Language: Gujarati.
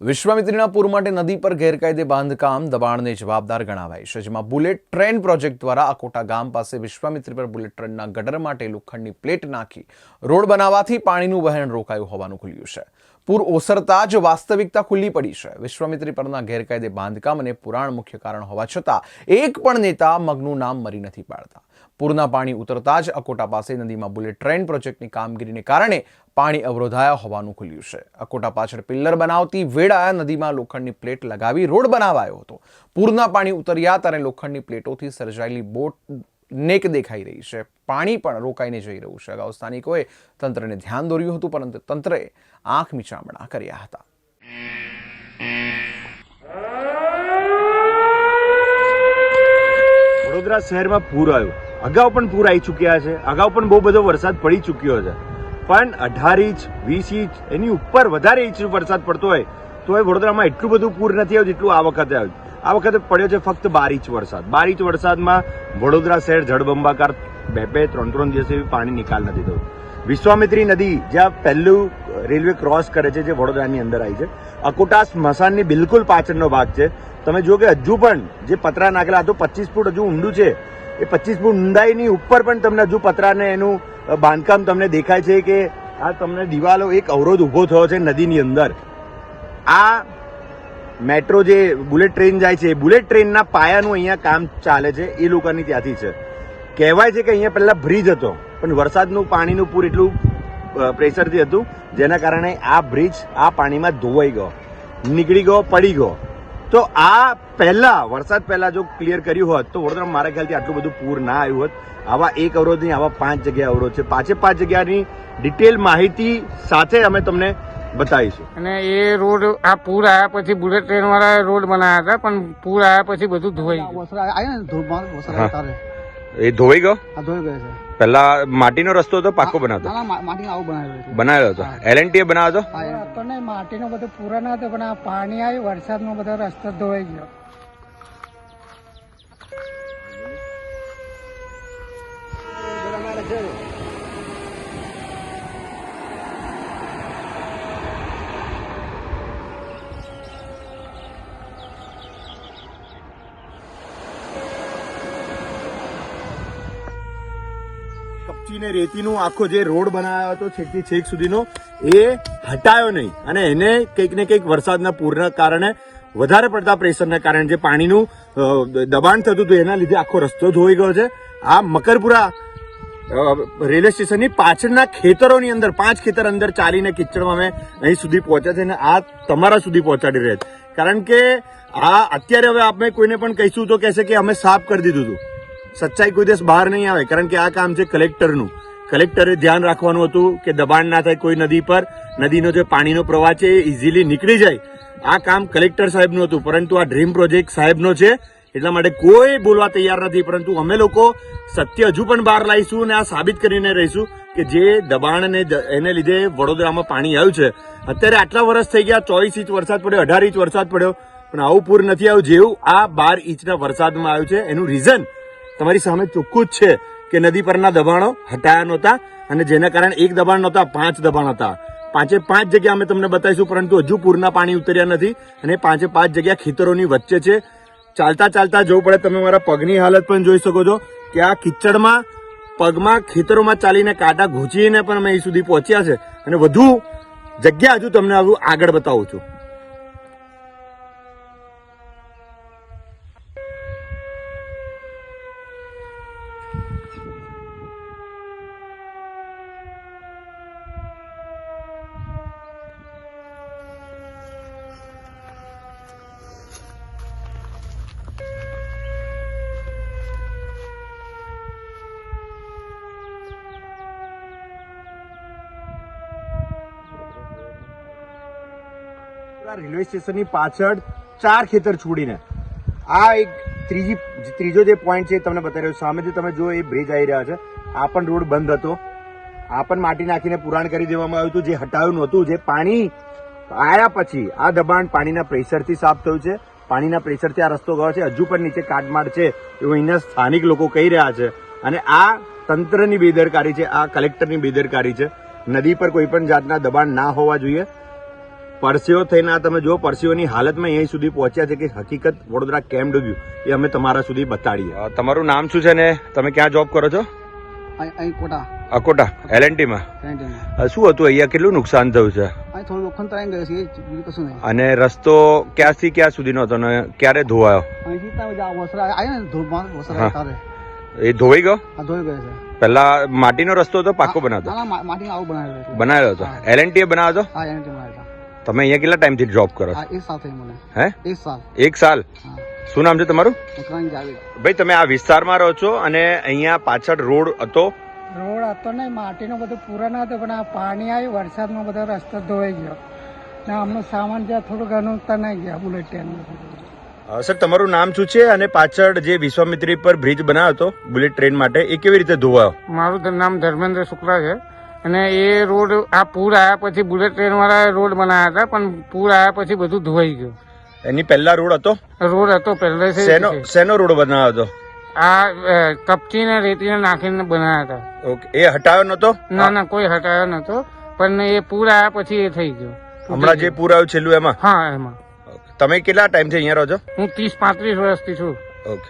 વિશ્વામિત્રીના પૂર માટે નદી પર ગેરકાયદે બાંધકામ દબાણને જવાબદાર ગણાવાય છે, જેમાં બુલેટ ટ્રેન પ્રોજેક્ટ દ્વારા અકોટા ગામ પાસે વિશ્વામિત્રી પર બુલેટ ટ્રેનના ગટર માટે લોખંડની પ્લેટ નાખી રોડ બનાવવાથી પાણીનું વહેણ રોકાયું હોવાનું ખુલ્યું છે. પૂર ઓસરતા જ વાસ્તવિકતા ખુલ્લી પડી છે. વિશ્વામિત્રી પરના ગેરકાયદે બાંધકામ અને પુરાણ મુખ્ય કારણ હોવા છતાં એક પણ નેતા મગનું નામ મરી નથી પાડતા. પૂરના પાણી ઉતરતા જ અકોટા પાસે નદીમાં બુલેટ ટ્રેન પ્રોજેક્ટની કામગીરીને કારણે પાણી અવરોધાયા હોવાનું ખુલ્યું છે. અકોટા પાછળ પિલ્લર બનાવતી વેળા નદીમાં લોખંડની પ્લેટ લગાવી રોડ બનાવાયો હતો. પૂરના પાણી ઉતર્યા ત્યારે લોખંડની પ્લેટોથી સર્જાયેલી બોટ નેક દેખાઈ રહી છે. પાણી પણ રોકાઈને જઈ રહ્યું છે. અગાઉ સ્થાનિકોએ તંત્રને ધ્યાન દોર્યું હતું, પરંતુ તંત્રએ આંખ મીચામણા કર્યા હતા. વડોદરા શહેરમાં પૂર આવ્યું. અગાઉ પણ પૂર આવી ચૂક્યા છે. અગાઉ પણ બહુ બધો વરસાદ પડી ચૂક્યો છે. પણ અઢાર ઇંચ, વીસ ઇંચ, એની ઉપર વધારે ઇંચ વરસાદ પડતો હોય, તો એ વડોદરામાં એટલું બધું પૂર નથી આવ્યું જેટલું આ વખતે આવ્યું. આ વખતે પડ્યો છે ફક્ત બાર ઇંચ વરસાદ. બાર ઇંચ વરસાદમાં વડોદરા શહેર જળબંબાકાર બે બે ત્રણ ત્રણ દિવસ એવી પાણી નિકાલ નથી થયો. વિશ્વામિત્રી નદી જ્યાં પહેલું રેલવે ક્રોસ કરે છે જે વડોદરાની અંદર આવી છે. અકોટા સ્મશાનની બિલકુલ પાછળનો ભાગ છે. તમે જુઓ કે હજુ પણ જે પતરા નાખેલા તો પચીસ ફૂટ હજુ ઊંડું છે. એ પચીસ ફૂટ ઊંડાઈની ઉપર પણ તમને હજુ પતરાને એનું બાંધકામ તમને દેખાય છે કે આ તમને દિવાલો એક અવરોધ ઊભો થયો છે નદીની અંદર. આ મેટ્રો જે બુલેટ ટ્રેન જાય છે બુલેટ ટ્રેનના પાયાનું અહીંયા કામ ચાલે છે, એ લોકોની ત્યાંથી છે. કહેવાય છે કે અહીંયા પહેલાં બ્રિજ હતો, પણ વરસાદનું પાણીનું પૂર એટલું પ્રેશરથી હતું, જેના કારણે આ બ્રિજ આ પાણીમાં ધોવાઈ ગયો, નીકળી ગયો, પડી ગયો. તો આ પહેલા, વરસાદ પહેલા જો ક્લિયર કર્યું હોત, તો વડોદરા મારા ખ્યાલથી આટલું બધું પૂર ના આવ્યું હોત. આવા એક અવરોધ નહીં આવા પાંચ જગ્યા અવરોધ છે. પાંચે પાંચ જગ્યાની ડિટેલ માહિતી સાથે અમે તમને બતાવીશું. અને એ રોડ આ પૂર આવ્યા પછી બુલેટ ટ્રેન વાળા રોડ બનાવ્યા હતા પણ પૂર આવ્યા પછી બધું ધોવાઈ ગયું. એ ધોવાઈ ગયો? ધોઈ ગયો છે. પહેલા માટીનો રસ્તો હતો પાકો બનાવતો? બનાવેલું હતો. એલએનટી બનાવ્યો હતો. માટીનો બધો પૂરો ન હતો પણ આ પાણી આવ્યું વરસાદનો બધો રસ્તો ધોવાઈ ગયો. કપચી ને રેતીનું આખો જે રોડ બનાવ્યો હતો છેકથી છેક સુધીનો, એ હટાયો નહીં. અને એને કંઈક ને કંઈક વરસાદના પૂરના કારણે વધારે પડતા પ્રેશરના કારણે જે પાણીનું દબાણ થતું હતું, એના લીધે આખો રસ્તો ધોઈ ગયો છે. આ મકરપુરા રેલવે સ્ટેશનની પાછળના ખેતરોની અંદર, પાંચ ખેતર અંદર ચાલીને કિચડમાં અમે અહીં સુધી પહોંચ્યા છે અને આ તમારા સુધી પહોંચાડી રહ્યા છે. કારણ કે આ, અત્યારે હવે આપણે કોઈને પણ કહીશું તો કહેશે કે અમે સાફ કરી દીધું હતું. સચ્ચાઈ કોઈ દિવસ બહાર નહીં આવે, કારણ કે આ કામ છે કલેક્ટરનું. કલેક્ટરે ધ્યાન રાખવાનું હતું કે દબાણ ના થાય કોઈ નદી પર, નદીનો જે પાણીનો પ્રવાહ છે એ ઇઝીલી નીકળી જાય. આ કામ કલેક્ટર સાહેબનું હતું, પરંતુ આ ડ્રીમ પ્રોજેક્ટ સાહેબનો છે, એટલા માટે કોઈ બોલવા તૈયાર નથી, પરંતુ અમે લોકો સત્ય હજુ પણ બહાર લાવીશું અને આ સાબિત કરીને રહીશું કે જે દબાણને એને લીધે વડોદરામાં પાણી આવ્યું છે. અત્યારે આટલા વર્ષ થઈ ગયા, ચોવીસ ઇંચ વરસાદ પડ્યો, અઢાર ઇંચ વરસાદ પડ્યો, પણ આવું પૂર નથી આવ્યું, જેવું આ બાર ઇંચના વરસાદમાં આવ્યું છે, એનું રીઝન તમારી સામે ચોખ્ખું જ છે કે નદી પરના દબાણો હટાયા નહોતા અને જેના કારણે એક દબાણ નહોતા, પાંચ દબાણ હતા. પાંચે પાંચ જગ્યા અમે તમને બતાવીશું, પરંતુ હજુ પૂરના પાણી ઉતર્યા નથી અને પાંચે પાંચ જગ્યા ખેતરોની વચ્ચે છે. ચાલતા ચાલતા જવું પડે, તમે મારા પગની હાલત પણ જોઈ શકો છો કે આ કિચડમાં પગમાં ખેતરોમાં ચાલીને કાંટા ઘૂંચીને પણ અમે અહીં સુધી પહોંચ્યા છે. અને વધુ જગ્યા હજુ તમને આવું આગળ બતાવું છું. રેલવે સ્ટેશનની પાછળ ચાર ખેતર છોડીને. આ એક ત્રીજી, ત્રીજો જે પોઈન્ટ છે તમને બતાવી રહ્યો છું. સામેથી તમે જો એ બ્રિજ આવી રહ્યા છે. આ પણ રોડ બંધ હતો. આ પણ માટી નાખીને પુરાણ કરી દેવામાં આવ્યું હતું. જે હટાવ્યું નહોતું. જે પાણી આયા પછી આ દબાણ પાણીના પ્રેશરથી સાફ થયું છે. પાણીના પ્રેશરથી આ રસ્તો ગયો છે. હજુ પણ નીચે કાટમાળ છે એવું અહીંના સ્થાનિક લોકો કહી રહ્યા છે. અને આ તંત્રની બેદરકારી છે. આ કલેક્ટરની બેદરકારી છે. નદી પર કોઈ પણ જાતના દબાણ ના હોવા જોઈએ. પરસેવો થઈને આ તમે જો પરસેવોની હાલતમાં અહીં સુધી પહોંચ્યા છે કે હકીકત વડોદરા કેમ ડૂબ્યું એ અમે તમારા સુધી બતાડીએ. તમારું નામ શું છે ને તમે ક્યાં જોબ કરો છો? અકોટા એલ એન કેન્ટીનમાં શું હતું? અહીંયા કેટલું નુકસાન થયું છે? અહીં થોડું લોખંડ તરાઈ ગયું છે એ જ બીજું કશું નહીં. અને રસ્તો ક્યાંથી ક્યાં સુધીનો હતો ને ક્યારે ધોવાયો? એ ધોવાઈ ગયો? ધોઈ ગયો છે. પહેલા માટીનો રસ્તો હતો પાકો બનાવતો? બનાવ્યો હતો? હા. એલએનટી બનાવ્યો હતો? એની ટીમ તમે અહીંયા કેટલા ટાઈમથી જોબ કરો છો? એક સાલ થઈ મને. હે? એક સાલ. એક સાલ? શું નામ છે તમારું? ભાઈ તમે આ વિસ્તારમાં રહો છો અને અહીંયા પાછળ રોડ હતો? રોડ હતો ને માટીનો બધો પૂરો ના હતો પણ આ પાણી આવ્યું વરસાદમાં બધો રસ્તો ધોવાઈ ગયો. ને અમનું સામાન જ્યાં થોડું ઘણું તનાઈ ગયા બુલેટ ટ્રેનમાં સર તમારું નામ શું છે અને પાછળ જે વિશ્વામિત્રી પર બ્રિજ બનાવ્યો હતો બુલેટ ટ્રેન માટે એ કેવી રીતે ધોવાયો? મારું નામ ધર્મેન્દ્ર શુક્લા છે. અને એ રોડ આ પૂર આવ્યા પછી બુલેટ ટ્રેન વાળા રોડ બનાવ્યા હતા પણ પૂર આવ્યા પછી બધું ધોવાઈ ગયું. એની પહેલા રોડ હતો? રોડ હતો પહેલે શેનો શેનો રોડ બનાવ્યો હતો? આ કપચી ને રેતી નાખીને બનાવ્યા હતા. ઓકે એ હટાયો નતો? ના ના કોઈ હટાયો નતો પણ એ પૂર આવ્યા પછી એ થઈ ગયું. હમણાં જે પૂર આવ્યું છેલ્લું એમાં? હા એમાં. તમે કેટલા ટાઈમથી અહીંયા રહો છો? હું ત્રીસ પાંત્રીસ વર્ષથી છું. ઓકે.